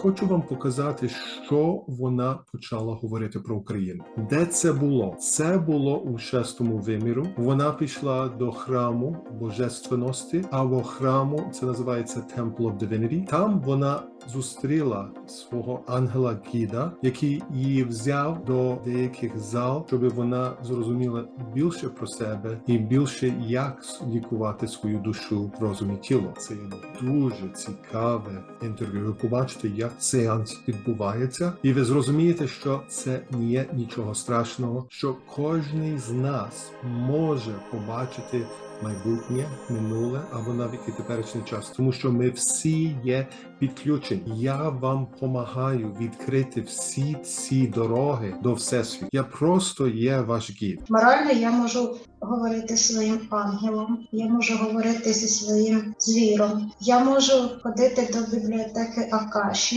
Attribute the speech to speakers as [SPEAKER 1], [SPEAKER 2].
[SPEAKER 1] Хочу вам показати, що вона почала говорити про Україну. Де це було? Це було у шестому виміру. Вона пішла до храму божественності, або храму, це називається Temple of Divinity. Там вона зустріла свого ангела Гіда, який її взяв до деяких зал, щоб вона зрозуміла більше про себе і більше як лікувати свою душу, розум і тіло. Це є дуже цікаве інтерв'ю. Ви побачите, як сеанс відбувається, і ви зрозумієте, що це не є нічого страшного, що кожен з нас може побачити майбутнє, минуле або навіть і теперішній час, тому що ми всі є підключені. Я вам допомагаю відкрити всі ці дороги до всесвіту. Я просто є ваш гід.
[SPEAKER 2] Морально я можу говорити своїм ангелом, я можу говорити зі своїм звіром, я можу ходити до бібліотеки Акаші.